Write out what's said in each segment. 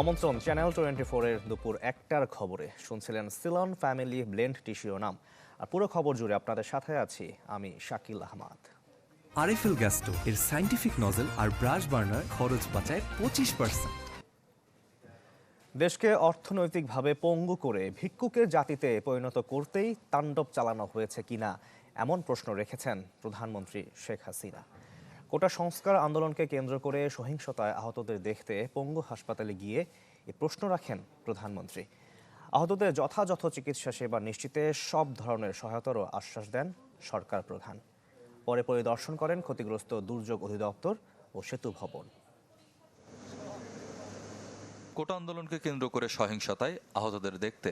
আমন্ত্রণ channel twenty ফোরের দুপুর একটার খবরে। শুনছিলেন সিলন ফ্যামিলি ব্লেন্ড টিসিও নাম। আর পুরো খবর জুড়ে আপনাদের সাথে আছি আমি শাকিল আহমাদ। আরএফএল গ্যাস্টো এর সাইন্টিফিক নজেল আর ব্রাশ বার্নার খরচ বাঁচায় পঁচিশ পার্সেন্ট দেশকে অর্থনৈতিকভাবে পঙ্গু করে ভিক্ষুকের জাতিতে পরিণত করতেই তাণ্ডব চালানো হয়েছে কিনা এমন প্রশ্ন রেখেছেন প্রধানমন্ত্রী শেখ হাসিনা। কোটা সংস্কার আন্দোলনকে কেন্দ্র করে সহিংসতায় আহতদের দেখতে পঙ্গু হাসপাতালে গিয়ে এ প্রশ্ন রাখেন প্রধানমন্ত্রী। আহতদের যথাযথ চিকিৎসা সেবা নিশ্চিতে সব ধরনের সহায়তারও আশ্বাস দেন সরকার প্রধান। পরে পরিদর্শন করেন ক্ষতিগ্রস্ত দুর্যোগ অধিদপ্তর ও সেতু ভবন। কোটা আন্দোলনকে কেন্দ্র করে সহিংসতায় আহতদের দেখতে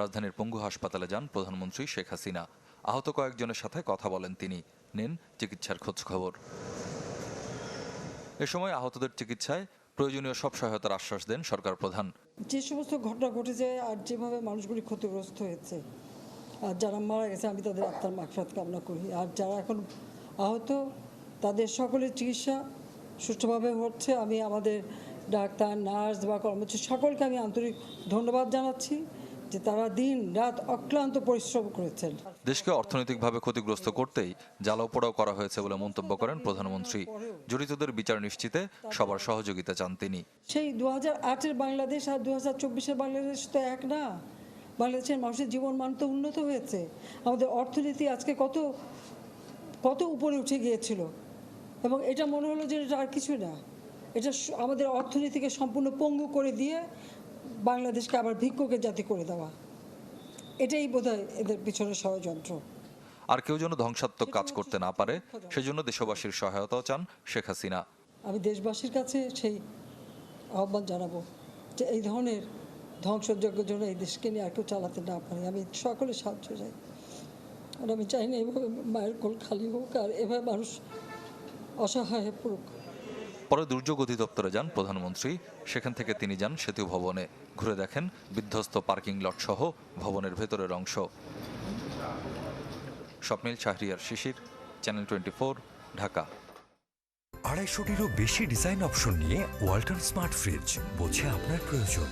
রাজধানীর পঙ্গু হাসপাতালে যান প্রধানমন্ত্রী শেখ হাসিনা। আহত কয়েকজনের সাথে কথা বলেন তিনি। নেন চিকিৎসার খোঁজ খবর এ সময় আহতদের চিকিৎসায় প্রয়োজনীয় সব সহায়তার আশ্বাস দেন সরকার প্রধান। যে সমস্ত ঘটনা ঘটেছে আর যেভাবে মানুষগুলি ক্ষতিগ্রস্ত হয়েছে, আর যারা মারা গেছে, আমি তাদের আত্মার মাকফাত কামনা করি। আর যারা এখন আহত, তাদের সকলের চিকিৎসা সুষ্ঠুভাবে হচ্ছে। আমি আমাদের ডাক্তার, নার্স বা কর্মচারী সকলকে আমি আন্তরিক ধন্যবাদ জানাচ্ছি। যে তারা দিন রাত অক্লান্ত পরিশ্রম করেছেন। দেশকে অর্থনৈতিকভাবে ক্ষতিগ্রস্ত করতেই জ্বালাও পোড়াও করা হয়েছে বলে মন্তব্য করেন প্রধানমন্ত্রী। জড়িতদের বিচার নিশ্চিতে সবার সহযোগিতা চান তিনি। সেই দু হাজার বাংলাদেশ আর দু হাজার বাংলাদেশ তো এক না। বাংলাদেশের মানুষের জীবন মান তো উন্নত হয়েছে। আমাদের অর্থনীতি আজকে কত কত উপরে উঠে গিয়েছিল। এবং এটা মনে হলো যে এটা আর কিছু না। এটা আমাদের অর্থনীতিকে সম্পূর্ণ পঙ্গু করে দিয়ে বাংলাদেশকে আবার ভিক্ষুকের জাতি করে দেওয়া। এটাই বোধহয় এদের পিছনে ষড়যন্ত্র। আর কেউ যেন ধ্বংসাত্মক কাজ করতে না পারে সেজন্য দেশবাসীর সহায়তাও চান শেখ হাসিনা। আমি দেশবাসীর কাছে সেই আহ্বান জানাব যে এই ধরনের ধ্বংসযজ্ঞ জন্য এই দেশকে নিয়ে আর কেউ চালাতে না পারে। আমি সকলে সাহায্য চাই। আর আমি চাই না এভাবে মায়ের কোল খালি হোক আর এভাবে মানুষ অসহায় হয়ে পড়ুক। পরে দুর্যোগ অধিদপ্তরে যান প্রধানমন্ত্রী। সেখান থেকে তিনি যান সেতু ভবনে। ঘুরে দেখেন বিধ্বস্ত পার্কিং লট সহ ভবনের ভেতরের অংশ। Swapnil Shahriar Shishir channel twenty Dhaka. আড়াইশোটিরও বেশি ডিজাইন অপশন নিয়ে ওয়াল্টন স্মার্ট ফ্রিজ বোঝে আপনার প্রয়োজন।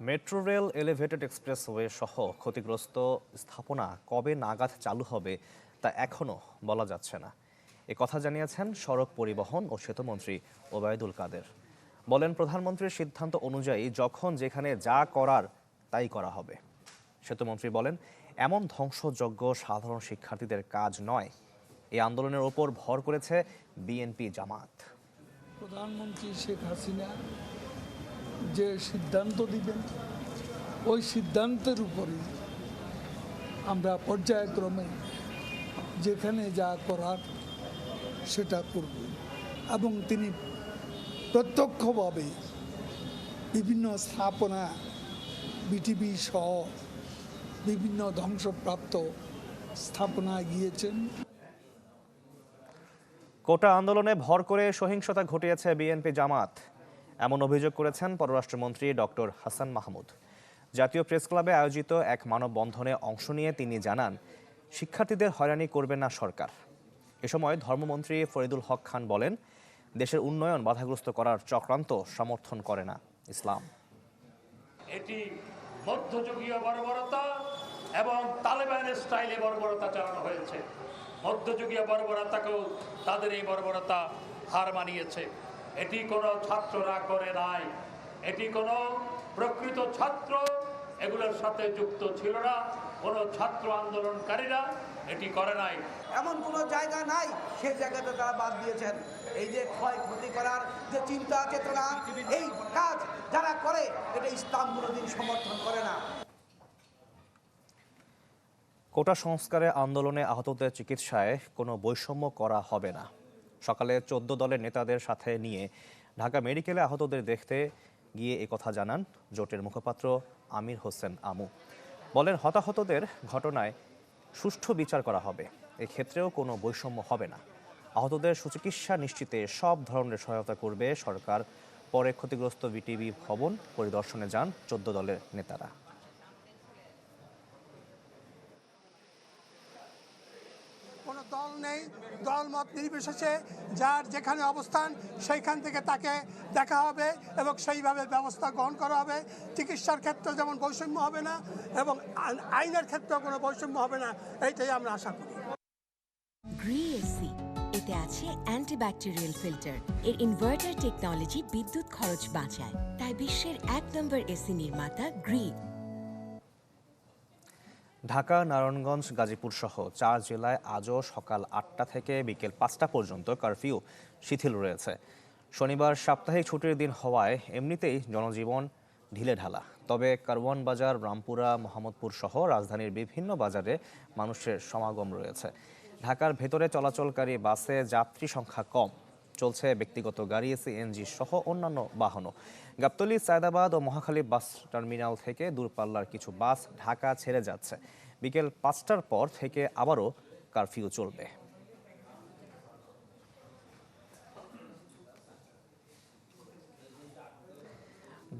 মেট্রো রেল এলিভেটেড এক্সপ্রেসওয়ে সহ ক্ষতিগ্রস্ত স্থাপনা কবে নাগাদ চালু হবে তা এখনও বলা যাচ্ছে না। এ কথা জানিয়েছেন সড়ক পরিবহন ও সেতুমন্ত্রী ওবায়দুল কাদের। বলেন, প্রধানমন্ত্রীর সিদ্ধান্ত অনুযায়ী যখন যেখানে যা করার তাই করা হবে। সেতুমন্ত্রী বলেন, এমন ধ্বংসযজ্ঞ সাধারণ শিক্ষার্থীদের কাজ নয়। এই আন্দোলনের ওপর ভর করেছে বিএনপি জামাত। প্রধানমন্ত্রী শেখ হাসিনা যে সিদ্ধান্ত দিবেন, ওই সিদ্ধান্তের উপরে আমরা পর্যায়ক্রমে যেখানে যা করার সেটা করব। এবং তিনি প্রত্যক্ষভাবে বিভিন্ন স্থাপনা বিটিভি সহ বিভিন্ন ধ্বংসপ্রাপ্ত স্থাপনায় গিয়েছেন। কোটা আন্দোলনে ভর করে সহিংসতা ঘটিয়েছে বিএনপি জামাত। এমন অভিযোগ করেছেন পররাষ্ট্রমন্ত্রী ডক্টর হাসান মাহমুদ। জাতীয় প্রেস ক্লাবে আয়োজিত এক মানববন্ধনে অংশ নিয়ে তিনি জানান, শিক্ষার্থীদের হয়রানি করবে না সরকার। এ সময় ধর্মমন্ত্রী ফরিদুল হক খান বলেন, দেশের উন্নয়ন বাধাগ্রস্ত করার চক্রান্ত সমর্থন করে না ইসলাম। এটি মধ্যযুগীয় বর্বরতা এবং তালেবানের স্টাইলে বর্বরতা চালানো হয়েছে। মধ্যযুগীয় বর্বরতাকেও তাদের এই বর্বরতা হার মানিয়েছে। এটি কোনো ছাত্ররা করে নাই। এটি কোনো প্রকৃত ছাত্র, এগুলোর সাথে যুক্ত ছিল না। কোনো ছাত্র আন্দোলনকারীরা এটি করে নাই। এমন কোনো জায়গা নাই সেই জায়গাটা তারা বাদ দিয়েছেন। এই যে ক্ষয়ক্ষতি করার যে চিন্তা চেতনা এই কাজ যারা করে এটা ইসলাম কোনোদিন সমর্থন করে না। কোটা সংস্কারে আন্দোলনে আহতদের চিকিৎসায় কোনো বৈষম্য করা হবে না। সকালে চোদ্দ দলের নেতাদের সাথে নিয়ে ঢাকা মেডিকেলে আহতদের দেখতে গিয়ে কথা জানান জোটের মুখপাত্র আমির হোসেন আমু। বলেন হতাহতদের ঘটনায় সুষ্ঠু বিচার করা হবে। এক্ষেত্রেও কোনো বৈষম্য হবে না। আহতদের সুচিকিৎসা নিশ্চিতে সব ধরনের সহায়তা করবে সরকার। পরে ক্ষতিগ্রস্ত বিটিভি ভবন পরিদর্শনে যান চোদ্দ দলের নেতারা। কোনো দল মত নির্বিশেষে যার যেখানে অবস্থান সেইখান থেকে তাকে দেখা হবে এবং সেইভাবে ব্যবস্থা গ্রহণ করা হবে। চিকিৎসার ক্ষেত্রে যেমন বৈষম্য হবে না এবং আইন- আইনের ক্ষেত্রেও কোনো বৈষম্য হবে না, এইটাই আমরা আশা করি। এতে আছে অ্যান্টিব্যাকটেরিয়াল ফিল্টার। এর ইনভার্টার টেকনোলজি বিদ্যুৎ খরচ বাঁচায়। তাই বিশ্বের এক নম্বর এসি নির্মাতা গ্রি ঢাকা, নারায়ণগঞ্জ, গাজীপুর সহ চার জেলায় আজও সকাল আটটা থেকে বিকেল পাঁচটা পর্যন্ত কারফিউ শিথিল রয়েছে। শনিবার সাপ্তাহিক ছুটির দিন হওয়ায় এমনিতেই জনজীবন ঢিলে ঢালা। তবে কারওয়ান বাজার, রামপুরা, মোহাম্মদপুর সহ রাজধানীর বিভিন্ন বাজারে মানুষের সমাগম রয়েছে। ঢাকার ভেতরে চলাচলকারী বাসে যাত্রী সংখ্যা কম। চলছে ব্যক্তিগত গাড়ি, সিএনজি সহ অন্যান্য বাহনও। গাবতলী, সায়দাবাদ ও মহাখালী বাস টার্মিনাল থেকে দূরপাল্লার কিছু বাস ঢাকা ছেড়ে যাচ্ছে। বিকেল পাঁচটার পর থেকে আবারও কারফিউ চলবে।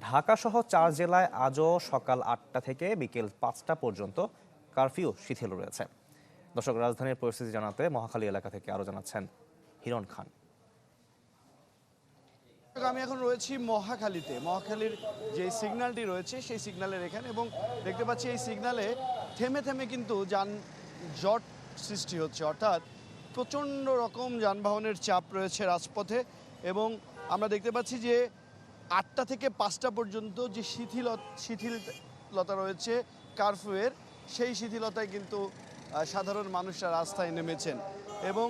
ঢাকা সহ চার জেলায় আজও সকাল আটটা থেকে বিকেল পাঁচটা পর্যন্ত কারফিউ শিথিল রয়েছে। দর্শক, রাজধানীর পরিস্থিতি জানাতে মহাখালী এলাকা থেকে আরও জানাচ্ছেন হিরণ খান। আমি এখন রয়েছি মহাখালীতে। মহাখালীর যে সিগন্যালটি রয়েছে, সেই সিগন্যালের এখানে এবং দেখতে পাচ্ছি এই সিগন্যালে থেমে থেমে কিন্তু যান জট সৃষ্টি হচ্ছে। অর্থাৎ প্রচণ্ড রকম যানবাহনের চাপ রয়েছে রাজপথে এবং আমরা দেখতে পাচ্ছি যে আটটা থেকে পাঁচটা পর্যন্ত যে শিথিল শিথিলতা রয়েছে কারফিউয়ের সেই শিথিলতায় কিন্তু সাধারণ মানুষরা রাস্তায় নেমেছেন। এবং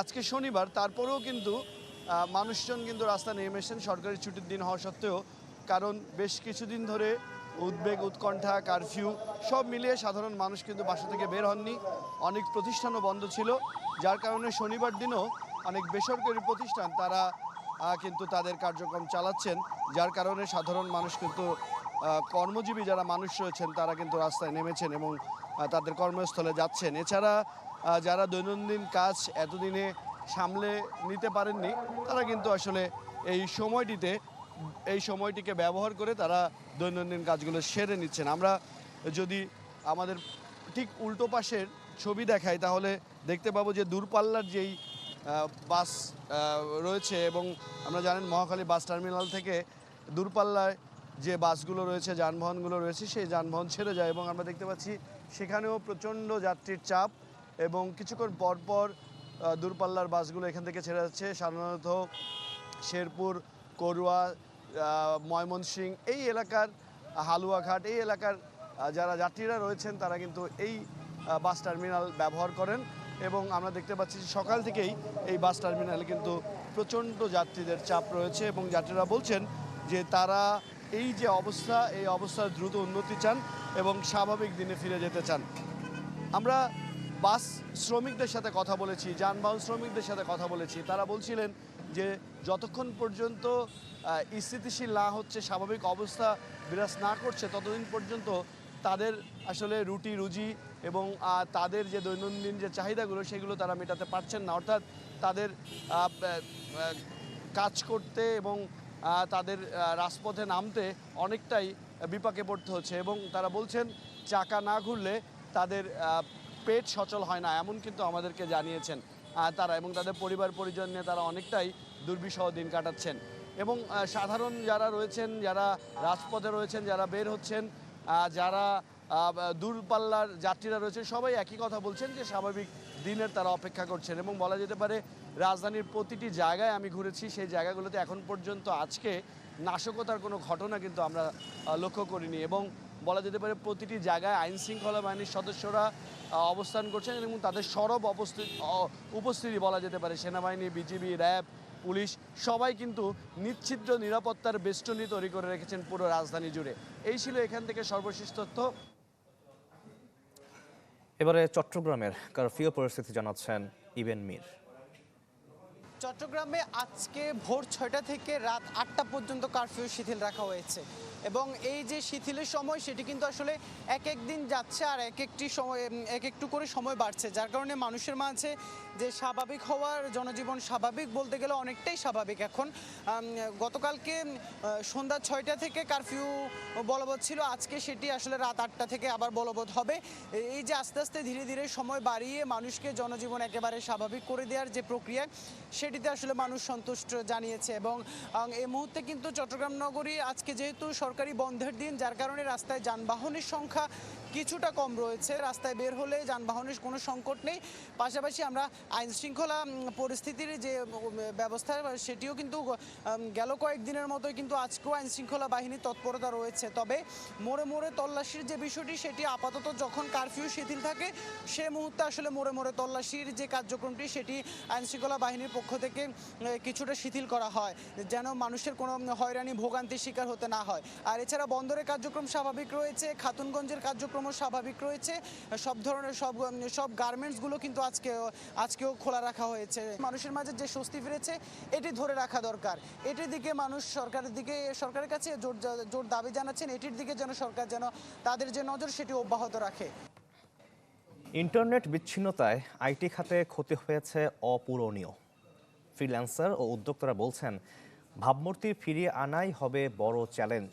আজকে শনিবার, তারপরেও কিন্তু মানুষজন কিন্তু রাস্তায় নেমেছেন সরকারি ছুটির দিন হওয়া সত্ত্বেও। কারণ বেশ কিছুদিন ধরে উদ্বেগ, উৎকণ্ঠা কারফিউ সব মিলিয়ে সাধারণ মানুষ কিন্তু বাসা থেকে বের হননি। অনেক প্রতিষ্ঠানও বন্ধ ছিল, যার কারণে শনিবার দিনও অনেক বেসরকারি প্রতিষ্ঠান তারা কিন্তু তাদের কার্যক্রম চালাচ্ছেন, যার কারণে সাধারণ মানুষ কিন্তু কর্মজীবী যারা মানুষ রয়েছেন তারা কিন্তু রাস্তায় নেমেছেন এবং তাদের কর্মস্থলে যাচ্ছেন। এছাড়া যারা দৈনন্দিন কাজ এতদিনে সামলে নিতে পারেননি। তারা কিন্তু আসলে এই সময়টিতে এই সময়টিকে ব্যবহার করে তারা দৈনন্দিন কাজগুলো সেরে নিচ্ছেন। আমরা যদি আমাদের ঠিক উল্টো পাশের ছবি দেখাই তাহলে দেখতে পাবো যে দূরপাল্লার যেই বাস রয়েছে এবং আমরা জানেন মহাখালী বাস টার্মিনাল থেকে দূরপাল্লায় যে বাসগুলো রয়েছে যানবাহনগুলো রয়েছে সেই যানবাহন ছেড়ে যায় এবং আমরা দেখতে পাচ্ছি সেখানেও প্রচণ্ড যাত্রীর চাপ এবং কিছুক্ষণ পর পর আহ, দূরপাল্লার বাসগুলো এখান থেকে ছেড়ে যাচ্ছে। সাধারণত শেরপুর করুয়া ময়মনসিং এই এলাকার, হালুয়াঘাট এই এলাকার যারা যাত্রীরা রয়েছেন, তারা কিন্তু এই বাস টার্মিনাল ব্যবহার করেন এবং আমরা দেখতে পাচ্ছি যে সকাল থেকেই এই বাস টার্মিনালে কিন্তু প্রচণ্ড যাত্রীদের চাপ রয়েছে এবং যাত্রীরা বলছেন যে তারা এই যে অবস্থা, এই অবস্থার দ্রুত উন্নতি চান এবং স্বাভাবিক দিনে ফিরে যেতে চান। আমরা বাস শ্রমিকদের সাথে কথা বলেছি, যানবাহন শ্রমিকদের সাথে কথা বলেছি। তারা বলছিলেন যে, যতক্ষণ পর্যন্ত স্থিতিশীল না হচ্ছে, স্বাভাবিক অবস্থা বিরাজ না করছে, ততদিন পর্যন্ত তাদের আসলে রুটি, রুজি এবং তাদের যে দৈনন্দিন যে চাহিদাগুলো, সেগুলো তারা মেটাতে পারছেন না। অর্থাৎ তাদের কাজ করতে এবং তাদের রাজপথে নামতে অনেকটাই বিপাকে পড়তে হচ্ছে এবং তারা বলছেন, চাকা না ঘুরলে তাদের পেট সচল হয় না, এমন কিন্তু আমাদেরকে জানিয়েছেন তারা এবং তাদের পরিবার পরিজন নিয়ে তারা অনেকটাই দুর্বিষহ দিন কাটাচ্ছেন। এবং সাধারণ যারা রয়েছেন, যারা রাজপথে রয়েছেন, যারা বের হচ্ছেন যারা দূরপাল্লার যাত্রীরা রয়েছেন, সবাই একই কথা বলছেন যে স্বাভাবিক দিনের তারা অপেক্ষা করছেন। এবং বলা যেতে পারে, রাজধানীর প্রতিটি জায়গায় আমি ঘুরেছি, সেই জায়গাগুলোতে এখন পর্যন্ত আজকে নাশকতার কোনো ঘটনা কিন্তু আমরা লক্ষ্য করিনি। এবং বলা যেতে পারে প্রতিটি জায়গায় আইন শৃঙ্খলা বাহিনীর সদস্যরা অবস্থান করছেন এবং তাদের সরব অবস্থিত উপস্থিতি বলা যেতে পারে। সেনাবাহিনী, বিজিবি, র্যাব, পুলিশ সবাই কিন্তু নিশ্চিদ্র নিরাপত্তার বেষ্টনী তৈরি করে রেখেছেন পুরো রাজধানী জুড়ে। এই ছিল এখান থেকে সর্বশেষ তথ্য। এবারে চট্টগ্রামের কারফিউ পরিস্থিতি জানাচ্ছেন ইবেন মির। চট্টগ্রামে আজকে ভোর ছয়টা থেকে রাত আটটা পর্যন্ত কারফিউ শিথিল রাখা হয়েছে। এবং এই যে শিথিলের সময়, সেটি কিন্তু আসলে এক এক দিন যাচ্ছে আর এক একটি সময় এক একটু করে সময় বাড়ছে, যার কারণে মানুষের মাঝে যে স্বাভাবিক হওয়ার জনজীবন স্বাভাবিক বলতে গেলে অনেকটাই স্বাভাবিক এখন। গতকালকে সন্ধ্যা ছয়টা থেকে কারফিউ বলবৎ ছিল। আজকে সেটি আসলে রাত আটটা থেকে আবার বলবৎ হবে। এই যে আস্তে আস্তে ধীরে ধীরে সময় বাড়িয়ে মানুষকে জনজীবন একেবারে স্বাভাবিক করে দেওয়ার যে প্রক্রিয়া, সেটিতে আসলে মানুষ সন্তুষ্ট জানিয়েছে এবং এই মুহূর্তে কিন্তু চট্টগ্রাম নগরী আজকে যেহেতু সরকারি বন্ধের দিন, যার কারণে রাস্তায় যানবাহনের সংখ্যা কিছুটা কম রয়েছে। রাস্তায় বের হলে যানবাহনের কোনো সংকট নেই। পাশাপাশি আমরা আইন শৃঙ্খলা পরিস্থিতির যে ব্যবস্থা, সেটিও কিন্তু গেল কয়েকদিনের মতোই কিন্তু আজকেও আইন শৃঙ্খলা বাহিনীর তৎপরতা রয়েছে। তবে মোড়ে মোড়ে তল্লাশির যে বিষয়টি, সেটি আপাতত যখন কারফিউ শিথিল থাকে, সে মুহূর্তে আসলে মোড়ে মোড়ে তল্লাশির যে কার্যক্রমটি, সেটি আইন শৃঙ্খলা বাহিনীর পক্ষ থেকে কিছুটা শিথিল করা হয়। যেন মানুষের কোনো হয়রানি, ভোগান্তির শিকার হতে না হয়। আর এছাড়া বন্দরের কার্যক্রম স্বাভাবিক রয়েছে। খাতুনগঞ্জের কার্যক্রমও স্বাভাবিক রয়েছে। সব ধরনের সব সব গার্মেন্টসগুলো কিন্তু আজকে, আজকেও খোলা রাখা হয়েছে। মানুষের মাঝে যে স্বস্তি ফিরেছে, এটি ধরে রাখা দরকার। এটির দিকে মানুষ সরকারের দিকে, সরকারের কাছে জোর জোর দাবি জানাচ্ছেন, এটির দিকে যেন সরকার যেন তাদের যে নজর, সেটি অব্যাহত রাখে। ইন্টারনেট বিচ্ছিন্নতায় আইটি খাতে ক্ষতি হয়েছে অপূরণীয়। ফ্রিল্যান্সার ও উদ্যোক্তারা বলছেন, ভাবমূর্তি ফিরিয়ে আনাই হবে বড় চ্যালেঞ্জ।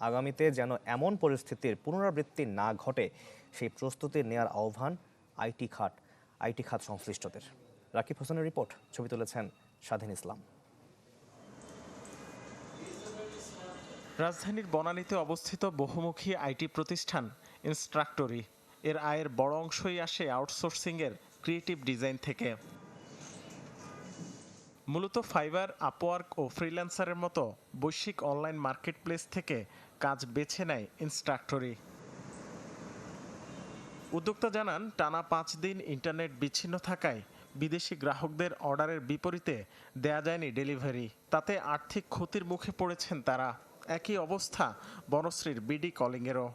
আগামীতে যেন এমন পরিস্থিতির পুনরাবৃত্তি না ঘটে, সেই প্রস্তুতি নেয়ার আহ্বান আইটি খাত আইটি খাত সংশ্লিষ্টদের। রাকিব হোসেনের রিপোর্ট, ছবি তুলেছেন স্বাধীন ইসলাম। রাজধানীর বনানীতে অবস্থিত বহুমুখী আইটি প্রতিষ্ঠান ইনস্ট্রাক্টরি, এর আয়ের বড় অংশই আসে আউটসোর্সিংয়ের ক্রিয়েটিভ ডিজাইন থেকে। মূলত ফাইবার, আপওয়ার্ক ও ফ্রিল্যান্সারের মতো বৈশ্বিক অনলাইন মার্কেটপ্লেস থেকে কাজ বেছে নেয় ইনস্ট্রাক্টরি। উদ্যোক্তা জানান, টানা পাঁচ দিন ইন্টারনেট বিচ্ছিন্ন থাকায় বিদেশি গ্রাহকদের অর্ডারের বিপরীতে দেয়া যায়নি ডেলিভারি। তাতে আর্থিক ক্ষতির মুখে পড়েছেন তারা। একই অবস্থা বনশ্রীর বিডি কলিংয়েরও।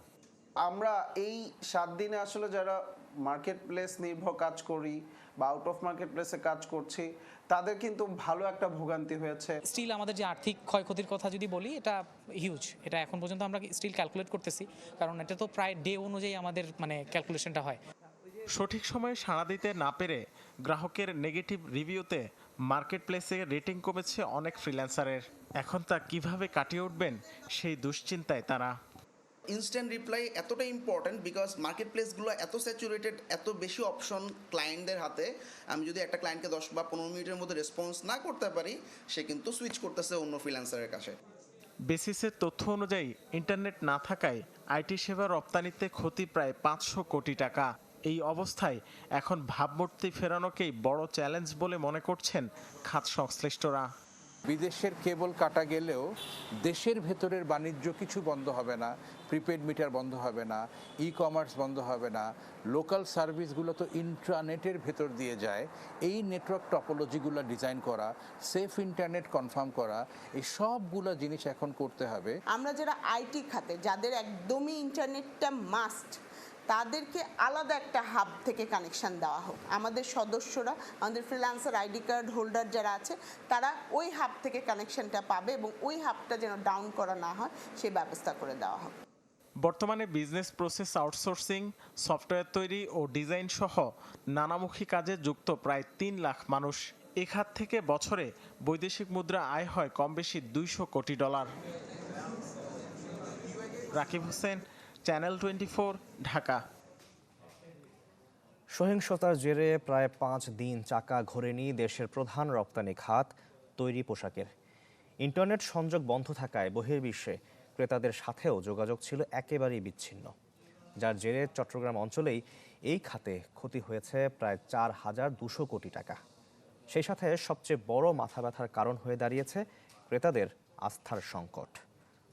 আমরা এই সাত দিনে আসলে যারা মার্কেট প্লেস নির্ভর কাজ করি বা আউট অফ মার্কেট প্লেসে কাজ করছি তাদের কিন্তু ভালো একটা ভোগান্তি হয়েছে। স্টিল আমাদের যে আর্থিক ক্ষয়ক্ষতির কথা যদি বলি এটা হিউজ এটা এখন পর্যন্ত আমরা স্টিল ক্যালকুলেট করতেছি কারণ এটা তো প্রায় ডে অনুযায়ী আমাদের মানে ক্যালকুলেশনটা হয়। সঠিক সময়ে সাড়া দিতে না পেরে গ্রাহকের নেগেটিভ রিভিউতে মার্কেট প্লেসে রেটিং কমেছে অনেক ফ্রিল্যান্সারের এখন তা কীভাবে কাটিয়ে উঠবেন সেই দুশ্চিন্তায় তারা। ইনস্ট্যান্ট রিপ্লাই এতটা ইম্পর্ট্যান্ট বিকজ মার্কেট প্লেসগুলো এত স্যাচুরেটেড এত বেশি অপশন ক্লায়েন্টদের হাতে, আমি যদি একটা ক্লায়েন্টকে দশ বা পনেরো মিনিটের মধ্যে রেসপন্স না করতে পারি, সে কিন্তু সুইচ করতেছে অন্য ফ্রিল্যান্সারের কাছে। বেসিসের তথ্য অনুযায়ী ইন্টারনেট না থাকায় আইটি সেবা রপ্তানিতে ক্ষতি প্রায় পাঁচশো কোটি টাকা। এই অবস্থায় এখন ভাবমূর্তি ফেরানোকেই বড় চ্যালেঞ্জ বলে মনে করছেন খাত সংশ্লিষ্টরা। বিদেশের কেবল কাটা গেলেও দেশের ভেতরের বাণিজ্য কিছু বন্ধ হবে না প্রিপেড মিটার বন্ধ হবে না ই কমার্স বন্ধ হবে না লোকাল সার্ভিসগুলো তো ইন্ট্রানেটের ভেতর দিয়ে যায়। এই নেটওয়ার্ক টপোলজিগুলো ডিজাইন করা সেফ ইন্টারনেট কনফার্ম করা, এই সবগুলো জিনিস এখন করতে হবে। আমরা যারা আইটি খাতে, যাদের একদমই ইন্টারনেটটা মাস্ট তাদেরকে আলাদা একটা হাব থেকে কানেকশন দেওয়া হোক। আমাদের সদস্যরা, আমাদের ফ্রিল্যান্সার আইডি কার্ড হোল্ডার যারা আছে, তারা ওই হাব থেকে কানেকশনটা পাবে এবং ওই হাবটা যেন ডাউন করা না হয় সেই ব্যবস্থা করে দেওয়া হোক। বর্তমানে বিজনেস প্রসেস আউটসোর্সিং সফটওয়্যার তৈরি ও ডিজাইন সহ নানামুখী কাজে যুক্ত প্রায় তিন লাখ মানুষ এ খাত থেকে বছরে বৈদেশিক মুদ্রা আয় হয় কম বেশি দুইশো কোটি dollar. Rakib Hossain channel twenty Dhaka সহিংসতার জেরে প্রায় পাঁচ দিন চাকা ঘোরেনি দেশের প্রধান রপ্তানি খাত, তৈরি পোশাকের। ইন্টারনেট সংযোগ বন্ধ থাকায় বহির্বিশ্বে ক্রেতাদের সাথেও যোগাযোগ ছিল একেবারেই বিচ্ছিন্ন। যার জেরে চট্টগ্রাম অঞ্চলেই এই খাতে ক্ষতি হয়েছে প্রায় চার হাজার দুশো কোটি টাকা। সেই সাথে সবচেয়ে বড় মাথা ব্যথার কারণ হয়ে দাঁড়িয়েছে ক্রেতাদের আস্থার সংকট।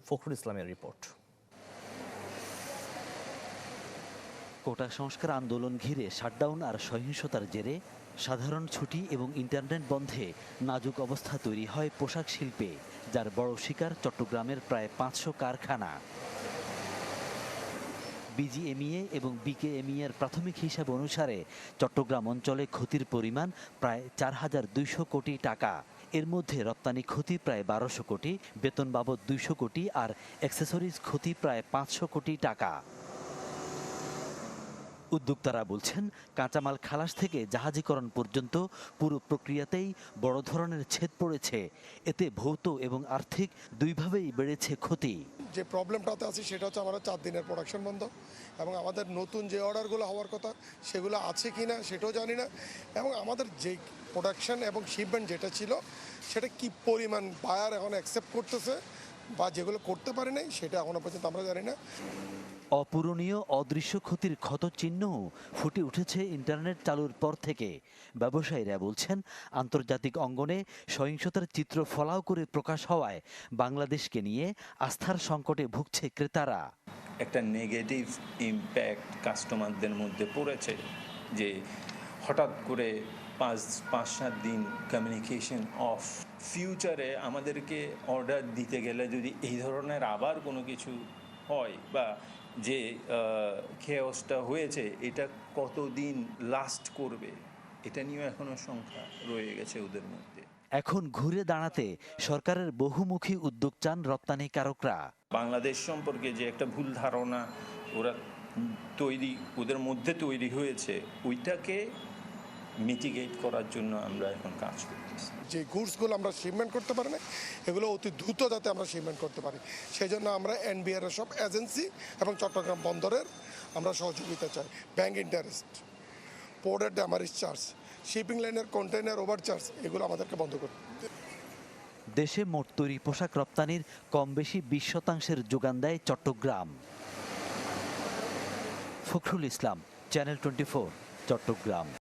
ফখরুল ইসলামের রিপোর্ট। কোটা সংস্কার আন্দোলন ঘিরে শাটডাউন আর সহিংসতার জেরে সাধারণ ছুটি এবং ইন্টারনেট বন্ধে নাজুক অবস্থা তৈরি হয় পোশাক শিল্পে, যার বড় শিকার চট্টগ্রামের প্রায় পাঁচশো কারখানা। বিজিএমইএ এবং বিকেএমইএ এর প্রাথমিক হিসাব অনুসারে চট্টগ্রাম অঞ্চলে ক্ষতির পরিমাণ প্রায় চার হাজার দুইশো কোটি টাকা। এর মধ্যে রপ্তানি ক্ষতি প্রায় বারোশো কোটি, বেতন বাবদ দুইশো কোটি আর অ্যাক্সেসরিজ ক্ষতি প্রায় পাঁচশো কোটি টাকা। উদ্যোক্তারা বলছেন, কাঁচামাল খালাস থেকে জাহাজীকরণ পর্যন্ত পুরো প্রক্রিয়াতেই বড় ধরনের ছেদ পড়েছে। এতে ভৌত এবং আর্থিক দুইভাবেই বেড়েছে ক্ষতি। যে প্রবলেমটাতে আছে সেটা হচ্ছে আমাদের চার দিনের প্রোডাকশন বন্ধ এবং আমাদের নতুন যে অর্ডারগুলো হওয়ার কথা, সেগুলো আছে কি না সেটাও জানি না এবং আমাদের যে প্রোডাকশন এবং শিপমেন্ট যেটা ছিল, সেটা কি পরিমাণ বায়ার এখন অ্যাকসেপ্ট করতেছে বা যেগুলো করতে পারে নাই, সেটা এখনও পর্যন্ত আমরা জানি না। অপূরণীয়, অদৃশ্য ক্ষতির ক্ষত চিহ্নও ফুটে উঠেছে ইন্টারনেট চালুর পর থেকে। ব্যবসায়ীরা বলছেন, আন্তর্জাতিক অঙ্গনে সহিংসতার চিত্র ফলাও করে প্রকাশ হওয়ায় বাংলাদেশকে নিয়ে আস্থার সংকটে ভুগছে ক্রেতারা। একটা নেগেটিভ ইম্প্যাক্ট কাস্টমারদের মধ্যে পড়েছে যে হঠাৎ করে পাঁচ পাঁচ, সাত দিন কমিউনিকেশন অফ ফিউচারে আমাদেরকে অর্ডার দিতে গেলে যদি এই ধরনের আবার কোনো কিছু হয় বা যে খেয়সটা হয়েছে এটা কতদিন লাস্ট করবে? এটা নিয়েও এখনও সংখ্যা রয়ে গেছে ওদের মধ্যে। এখন ঘুরে দাঁড়াতে সরকারের বহুমুখী উদ্যোগ চান রপ্তানিকারকরা। বাংলাদেশ সম্পর্কে যে একটা ভুল ধারণা ওরা তৈরি ওদের মধ্যে তৈরি হয়েছে ওইটাকে মিটিগেট করার জন্য আমরা এখন কাজ করতেছি। যে গুডসগুলো আমরা শিপমেন্ট করতে পারি না এগুলো অতি দ্রুত যাতে আমরা শিপমেন্ট করতে পারি। সেই জন্য আমরা এনবিআর এর সব এজেন্সি এবং চট্টগ্রাম বন্দরের আমরা সহযোগিতা চাই। ব্যাংক ইন্টারেস্ট পোর্টের ড্যামারিজ চার্জ শিপিং লাইনের কন্টেনার ওভার চার্জ এগুলো আমাদেরকে বন্ধ করতে দেশে মোট তৈরি পোশাক রপ্তানির কম বেশি বিশ শতাংশের যোগান দেয় Chittagong. Fakhrul Islam channel twenty Chittagong.